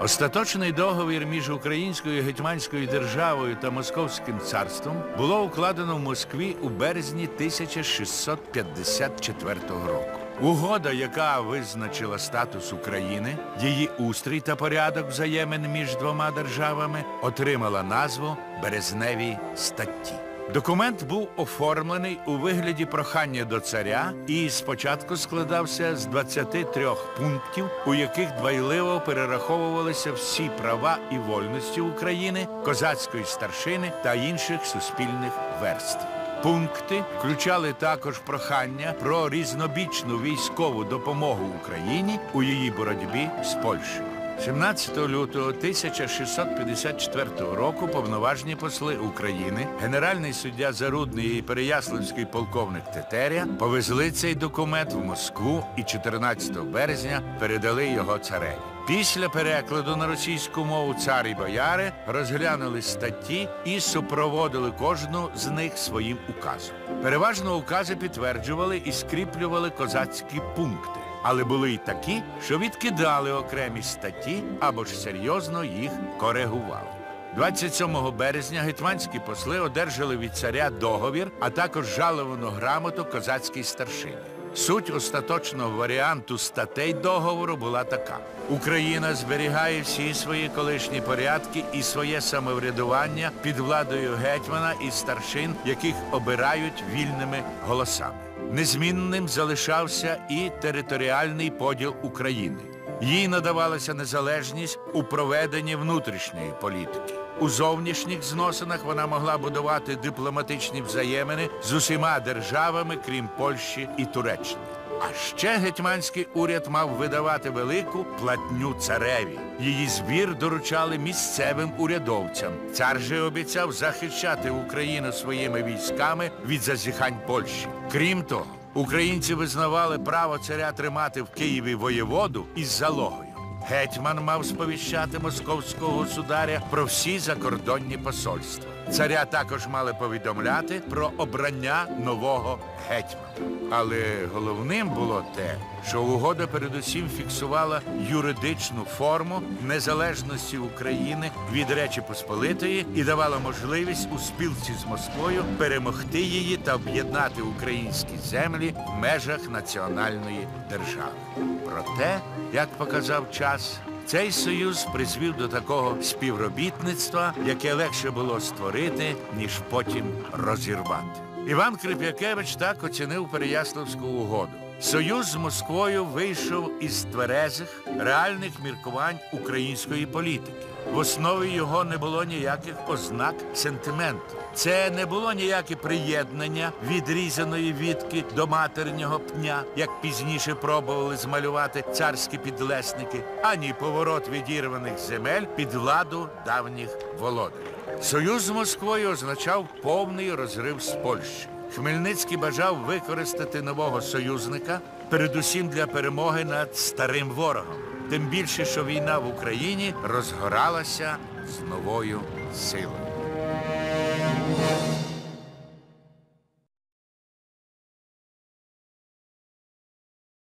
Остаточний договір між Українською гетьманською державою та Московським царством було укладено в Москві у березні 1654 року. Угода, яка визначила статус України, її устрій та порядок взаємин між двома державами, отримала назву Березневі статті. Документ був оформлений у вигляді прохання до царя і спочатку складався з 23 пунктів, у яких дбайливо перераховувалися всі права і вольності України, козацької старшини та інших суспільних верств. Пункти включали також прохання про різнобічну військову допомогу Україні у її боротьбі з Польщею. 17 лютого 1654 року повноважні посли України, генеральний суддя Зарудний і Переяславський полковник Тетеря повезли цей документ в Москву і 14 березня передали його цареві. Після перекладу на російську мову цар і бояри розглянули статті і супроводили кожну з них своїм указом. Переважно укази підтверджували і скріплювали козацькі пункти, але були й такі, що відкидали окремі статті або ж серйозно їх коригували. 27 березня гетьманські посли одержали від царя договір, а також жаловану грамоту козацькій старшині. Суть остаточного варіанту статей договору була така: Україна зберігає всі свої колишні порядки і своє самоврядування під владою гетьмана і старшин, яких обирають вільними голосами. Незмінним залишався і територіальний поділ України. Їй надавалася незалежність у проведенні внутрішньої політики. У зовнішніх зносинах вона могла будувати дипломатичні взаємини з усіма державами, крім Польщі і Туреччини. А ще гетьманський уряд мав видавати велику платню цареві. Її збір доручали місцевим урядовцям. Цар же обіцяв захищати Україну своїми військами від зазіхань Польщі. Крім того, українці визнавали право царя тримати в Києві воєводу із залогою. Гетьман мав сповіщати московського государя про всі закордонні посольства. Царя також мали повідомляти про обрання нового гетьмана. Але головним було те, що угода передусім фіксувала юридичну форму незалежності України від Речі Посполитої і давала можливість у спілці з Москвою перемогти її та об'єднати українські землі в межах національної держави. Проте, як показав час, цей союз призвів до такого співробітництва, яке легше було створити, ніж потім розірвати. Іван Крип'якевич так оцінив Переяславську угоду. Союз з Москвою вийшов із тверезих, реальних міркувань української політики. В основі його не було ніяких ознак сентименту. Це не було ніяке приєднання відрізаної вітки до матернього пня, як пізніше пробували змалювати царські підлесники, ані поворот відірваних земель під владу давніх володарів. Союз з Москвою означав повний розрив з Польщею. Хмельницький бажав використати нового союзника, передусім для перемоги над старим ворогом. Тим більше, що війна в Україні розгоралася з новою силою.